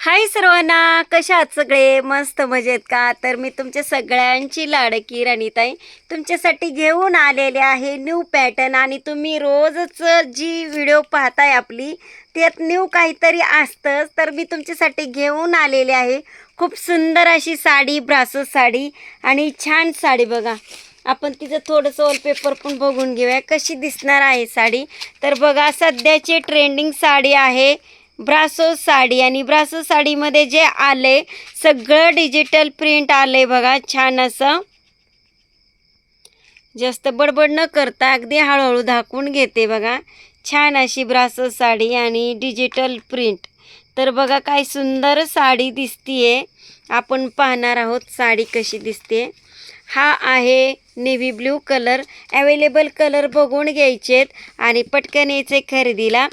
हाय सर्वांना कशा आहात सगळे? मस्त मजेत का? तर मी तुमच्या सगळ्यांची लाडकी रणिताई. तुमच्यासाठी घेऊन आलेले आहे न्यू पॅटर्न आणि तुम्ही रोजच जी व्हिडिओ पाहताय आपली त्यात न्यू काहीतरी असतंच. तर मी तुमच्यासाठी घेऊन आलेले आहे खूप सुंदर अशी साडी ब्रासो साडी आणि छान साडी बघा. आपण तिचं थोडंसं वॉलपेपर पण बघून घेऊया कशी दिसणार आहे साडी. तर बघा सध्याची ट्रेंडिंग साडी आहे. ब्रासो साडी आणि ब्रासो साडीमध्ये जे आले सगळं डिजिटल प्रिंट आले बघा छान असं. जास्त बडबड न करता अगदी हळूहळू धाकून घेते बघा. छान अशी ब्रासो साडी आणि डिजिटल प्रिंट तर बघा काय सुंदर साडी दिसतीये. आपण पाहणार आहोत साडी कशी दिसते हा आहे navy blue colour available colour बघून घ्यायचेत आणि पटकन यायचे खरेदीला.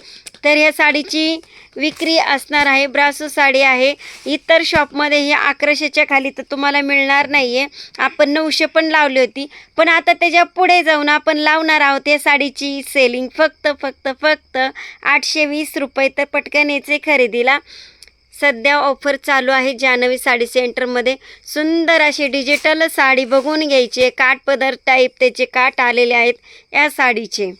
तर ह्या साडीची विक्री असणार आहे ब्रासो साडी आहे. इतर शॉपमध्ये ही अकराशेच्या खाली तर तुम्हाला मिळणार नाही आहे आपण नऊशे पण लावली होती पण आता त्याच्या पुढे जाऊन आपण लावणार आहोत या साडीची सेलिंग फक्त फक्त फक्त आठशे वीस रुपये. तर पटकन यायचे खरेदीला. सध्या ऑफर चालू आहे जानवी साडी सेंटरमध्ये. सुंदर अशी डिजिटल साडी बघून घ्यायची. आहे काठ पदर टाईप त्याचे काठ आलेले आहेत या साडीचे.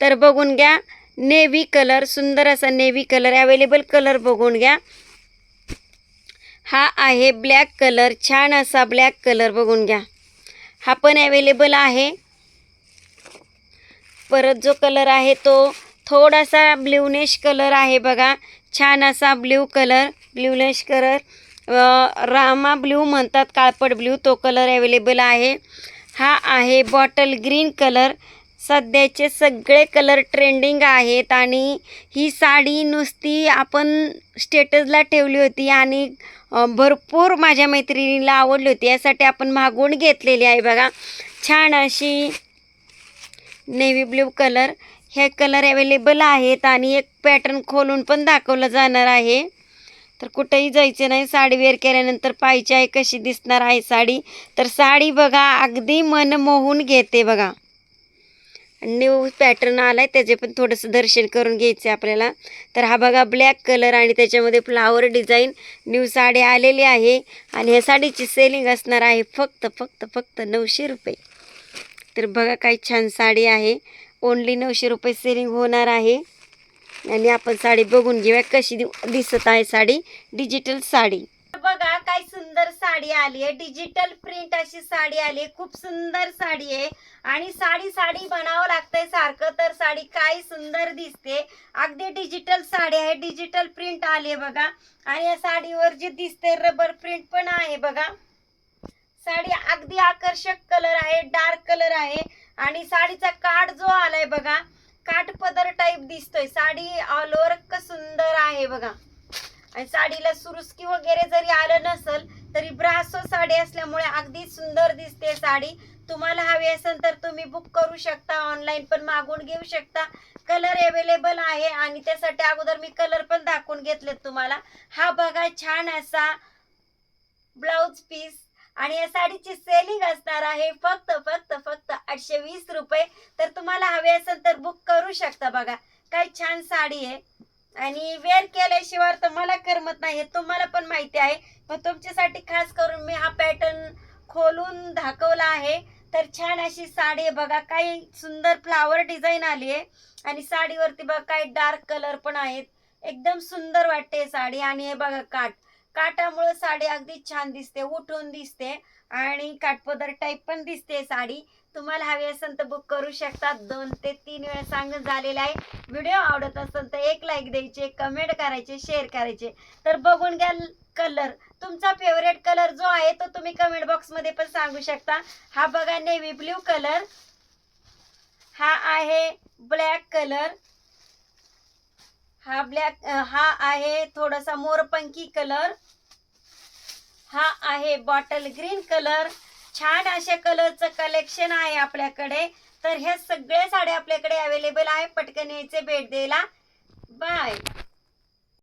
तर बघून घ्या नेव्ही कलर सुंदर असा नेव्ही कलर अवेलेबल कलर बघून घ्या. हा आहे ब्लॅक कलर छान असा ब्लॅक कलर बघून घ्या. हा पण अवेलेबल आहे. परत जो कलर आहे तो थोडासा ब्ल्युनेश कलर आहे बघा. छान असा ब्ल्यू कलर ब्ल्यूलेश कलर. रामा ब्ल्यू म्हणतात काळपट ब्ल्यू तो कलर अवेलेबल आहे. हा आहे बॉटल ग्रीन कलर. सध्याचे सगळे कलर ट्रेंडिंग आहेत आणि ही साडी नुसती आपण स्टेटसला ठेवली होती आणि भरपूर माझ्या मैत्रिणीला आवडली होती. यासाठी आपण मागवून घेतलेली आहे बघा. छान अशी नेव्ही ब्ल्यू कलर. हे कलर अवेलेबल आहेत आणि एक पॅटर्न खोलून पण दाखवलं जाणार आहे. तर कुठेही जायचं नाही साडी वेअर केल्यानंतर पाहिजे आहे कशी दिसणार आहे साडी? तर साडी बघा अगदी मन मोहून घेते बघा. न्यू पॅटर्न आला आहे त्याचे पण थोडंसं दर्शन करून घ्यायचे आपल्याला. तर हा बघा ब्लॅक कलर आणि त्याच्यामध्ये फ्लावर डिझाईन न्यू साडी आलेली आहे. आणि ह्या साडीची सेलिंग असणार आहे फक्त फक्त फक्त नऊशे रुपये. तर बघा काही छान साडी आहे. ओनली नऊशे रुपये सेलिंग होणार आहे. आणि आपण साडी बघून घेऊया कशी दि- दिसत आहे साडी. डिजिटल साडी. बघा काय सुंदर साडी आली आहे. डिजिटल प्रिंट अशी साडी आली आहे. खूप सुंदर साडी आहे. आणि साडी साडी बनावं लागतंय सारखं तर साडी काय सुंदर दिसते. अगदी डिजिटल साडी आहे. डिजिटल प्रिंट आली आहे बघा. आणि या साडीवर जे दिसते रबर प्रिंट पण आहे बघा. साडी अगदी आकर्षक कलर आहे. डार्क कलर आहे. आणि साडीचा काठ जो आलाय बघा काठ पदर टाईप दिसतोय. साडी ऑल ओव्हर सुंदर आहे बघा. आणि साडीला सुरुस्की वगैरे जरी आलं नसल तरी ब्रासो साडी असल्यामुळे अगदी सुंदर दिसते साडी. तुम्हाला हवी असेल तर तुम्ही बुक करू शकता ऑनलाईन पण मागून घेऊ शकता. कलर अवेलेबल आहे आणि त्यासाठी अगोदर मी कलर पण दाखवून घेतलेत तुम्हाला. हा बघा छान असा ब्लाउज पीस आणि या साडीची सेलिंग असणार आहे फक्त फक्त फक्त आठशे वीस रुपये. तर तुम्हाला हवे असेल तर बुक करू शकता बघा. काय छान साडी आहे. आणि वेअर केल्याशिवाय तर मला करमत नाही हे तुम्हाला पण माहिती आहे. पण तुमच्यासाठी खास करून मी हा पॅटर्न खोलून दाखवला आहे. तर छान अशी साडी आहे बघा. काही सुंदर फ्लावर डिझाईन आली आहे. आणि साडीवरती बघा काही डार्क कलर पण आहेत. एकदम सुंदर वाटते साडी. आणि हे बघा काठ. काटामुळं साडी अगदी छान दिसते उठून दिसते आणि काटपदर टाईप पण दिसते साडी. तुम्हाला हवी असेल तर बुक करू शकता. दोन ते तीन वेळा सांगून झालेलं आहे. व्हिडिओ आवडत असेल तर एक लाईक द्यायचे कमेंट करायचे शेअर करायचे. तर बघून घ्या कलर तुमचा फेवरेट कलर जो आहे तो तुम्ही कमेंट बॉक्समध्ये पण सांगू शकता. हा बघा नेव्ही ब्ल्यू कलर हा आहे ब्लॅक कलर हा ब्लॅक हा आहे थोडासा मोरपंखी कलर हा आहे बॉटल ग्रीन कलर छान अशा कलरचं कलेक्शन आहे आपल्याकडे. तर ह्या सगळ्या साड्या आपल्याकडे अवेलेबल आहे. पटकन यायचे भेट द्यायला. बाय